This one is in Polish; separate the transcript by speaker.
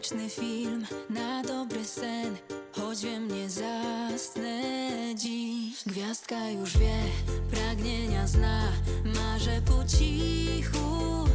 Speaker 1: bajeczny film na dobry sen. Choć wiem nie zasnę dziś. Gwiazdka już wie, pragnienia zna. Marzę po cichu